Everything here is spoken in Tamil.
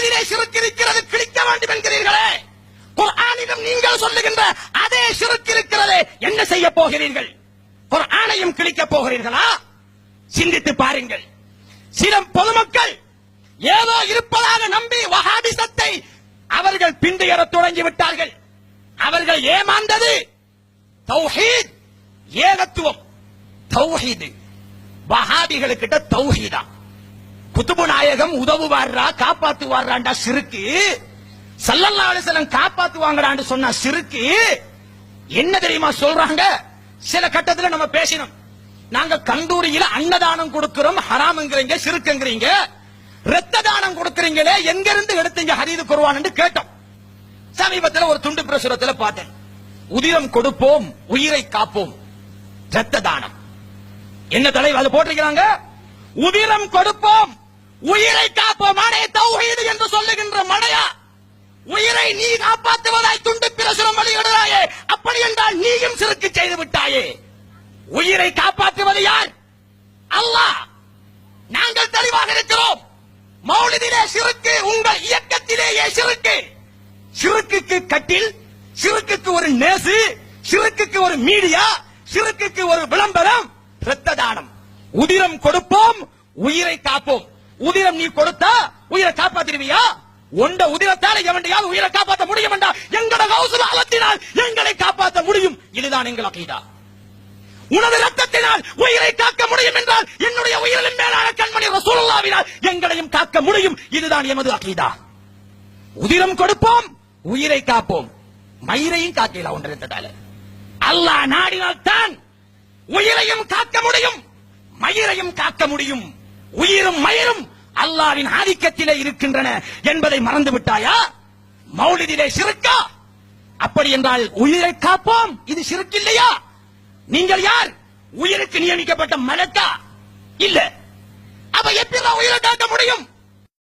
மௌலிதிலே சிறுக்கு இருக்கிறது கிழிக்க வேண்டும் என்கிறீர்களே. குர்ஆனிடம் நீங்கள் சொல்லுகின்ற அதே சிறுக்கு இருக்கிறதே என்ன செய்ய போகிறீர்கள்? குர்ஆனையும் கிழிக்க போகிறீர்களா? சிந்தித்து பாருங்கள். சில பொதுமக்கள் ஏதோ இருப்பதாக நம்பி வஹாபிசத்தை அவர்கள் பிந்துயர தொடங்கி விட்டார்கள். அவர்கள் ஏமாந்தது தௌஹீத் ஏகத்துவம். தௌஹீது. வஹாபிகளுக்கிட்ட தௌஹீதான் குத்துபு நாயகம் உதவுவாரா காப்பாத்துவாராண்டா சிறுக்கு. சல்லல்லா அலிசலம் காப்பாத்துவாங்கடான்னு சொன்னா சிறுக்கு. என்ன தெரியுமா சொல்றாங்க? சில கட்டத்துல நம்ம பேசினோம். நாங்க கந்தூரியில அன்னதானம் கொடுக்கிறோம் ஹராம்ங்கிறீங்க சிறுக்குங்கிறீங்க. ரத்த தானம் கொடுக்கறீங்களே எங்க இருந்து எடுத்தீங்க ஹரீது குருவான்னு கேட்டோம். சமீபத்துல ஒரு துண்டு பிரசுரத்துல பார்த்தேன். உதிரம் கொடுப்போம் உயிரை காப்போம். ரத்த தானம் என்ன தலைவர் அது போட்டிருக்கிறாங்க? உதிரம் கொடுப்போம். உயிரை காப்போம் அடே தௌஹீது என்று சொல்லுகின்ற மடையா. உயிரை நீ காப்பாற்றுவதாய் துண்டு பிரசுரம் வெளியிடுறாயே அப்படி என்றால் நீயும் சிறுக்கு செய்து விட்டாயே. உயிரை காப்பாற்றுவது யார்? அல்லாஹ். நாங்கள் தெளிவாக இருக்கிறோம். மௌலிதிலே சிறுக்கு உங்கள் இயக்கத்திலேயே சிறுக்கு. சிறுக்குக்கு கட்டில் சிறுக்குக்கு ஒரு நேசு சிறுக்குக்கு ஒரு மீடியா சிறுக்குக்கு ஒரு விளம்பரம் இரத்த தானம். உதிரம் கொடுப்போம் உயிரை காப்போம். உதிரம் நீ கொடுத்தா உயிரை காப்பாத்திருவியா உண்ட உதிரத்தால எவன்டையாவது உயிரை காப்பாற்ற முடியும் என்றா எங்கட கௌசல அலத்தினால் எங்களை காப்பாற்ற முடியும். இதுதான் எங்கள் அகைதா. உனது ரத்தத்தினால் உயிரை காக்க முடியும் என்றால் என்னுடைய உயிரின் மேலான கண்மணி ரசூலுல்லாவினால் எங்களையும் காக்க முடியும். இதுதான் எமது அகைதா. உதிரம் கொடுப்போம் உயிரை காப்போம். மயிரையும் காக்கல ஒன்றிருந்ததால அல்லாஹ் நாடினால் தான் உயிரையும் காக்க முடியும் மயிரையும் காக்க முடியும். உயிரும் மயிரும் அல்லாவின் ஆதிக்கத்திலே இருக்கின்றன என்பதை மறந்து விட்டாயா மௌலிதிலே சிறுக்கா? அப்படி என்றால் உயிரை காப்போம். இது சிறுக்கு இல்லையா நீங்கள் யார்? உயிருக்கு நியமிக்கப்பட்ட மலக்கா? இல்ல. அப்ப எப்படி உயிரை காக்க முடியும்?